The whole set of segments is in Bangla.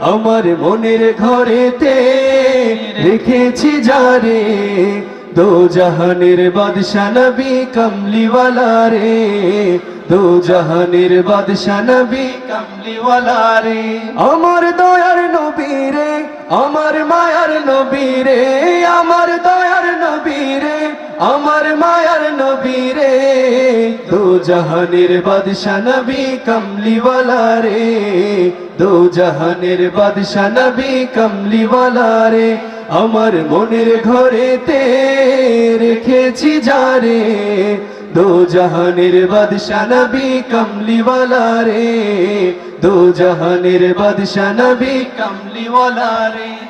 আমার মনের ঘরেতে রেখেছি যারে দো জাহানের বাদশা নবী কমলিওয়ালা রে দো জাহানের বাদশা নবী কমলিওয়ালা রে। আমার দয়ার নবী রে, আমার মায়ার নবী রে, আমার আমার মায়ার নবী রে, দো জাহানের বাদশা নবী কমলিওয়ালা রে, দো জাহানের বাদশা নবী কমলিওয়ালা রে, আমার মনের ঘরেতে রেখেছি যারে দো জাহানের বাদশা নবী কমলিওয়ালা রে, দো জাহানের বাদশা নবী কমলিওয়ালা রে।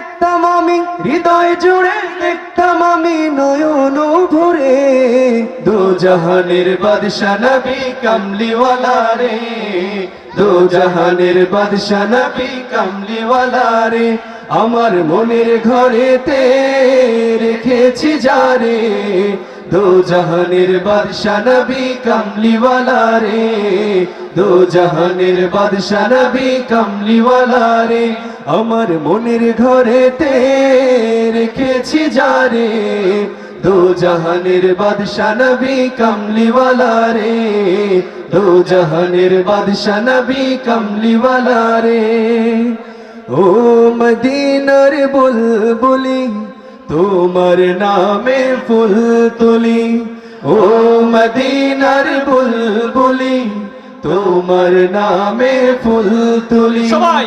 দেখতাম আমি, হৃদয় জুড়ে দেখতাম আমি নয়ন ভরে। দো জাহানের বাদশা নবী কমলিওয়ালা রে। দো জাহানের বাদশা নবী কমলিওয়ালা রে। আমার মনের ঘরেতে রেখেছি যারে দো জাহানের বাদশা নবী কমলিওয়ালা রে। দো জাহানের বাদশা নবী কমলিওয়ালা রে। আমার মনের ঘরেতে রেখেছি যারে দো জাহানের বাদশা নবী কমলিওয়ালা রে। দো জাহানের বাদশা নবী কমলিওয়ালা রে। ও মদিনার বুলবুলি, তোমার নামে ফুল তুলি। ও মদিনার বুলবুলি, তোমার নামে ফুল তুলি। সবাই।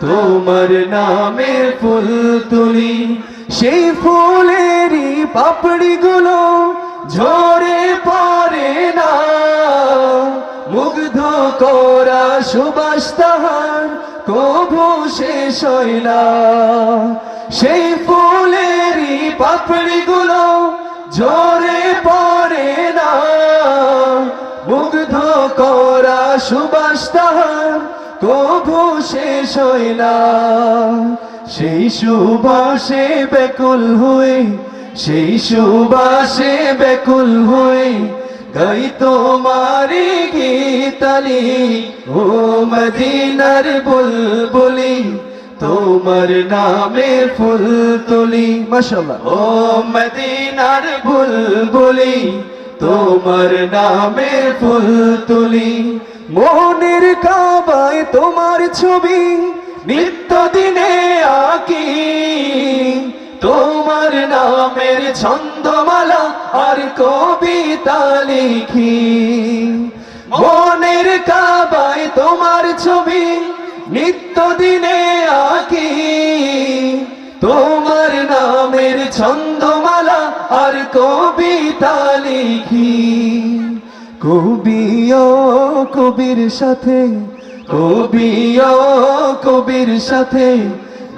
তোমার নামের ফুল তুলি। সেই ফুলেরই পাপড়িগুলো ঝরে পড়ে না। মুগ্ধ করা সুবাস তাহার কভু শেষ না। সেই ফুলেরই পাপড়িগুলো ঝরে পড়ে না। মুগ্ধ করা সুবাস তাহার কভু শেষ হয় না। সেই সুবাসে বেকুল হয়ে সেই সুবাসে বেকুল হয়ে গাই তোমারি গীতালি ও মদিনার বুলবুলি, তোমার নামে ফুল তুলি। মাশাল্লাহ ও মদিনার বুলবুলি, তোমার নামে ফুল তুলি। মোহনের কাবায় তোমার ছবি নিত্য দিনে আঁকি। তোমার নামের ছন্দমালা আর কবিতা লিখি। মনের কাবায় তোমার ছবি নিত্য দিনে আঁকি। তোমার নামের ছন্দমালা আর কবিতা লিখি। কবিও কবির সাথে কবিও কবির সাথে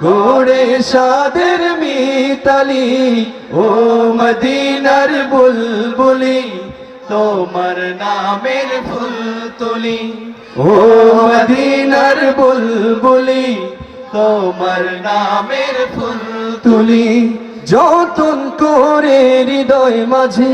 গোড়ে সাদের মিতালি, ও মদিনার বুলবুলি, তোমার নামের ফুল তুলি। ও মদিনার বুলবুলি, তোমার নামের ফুল তুলি। যতন করে হৃদয় মাঝে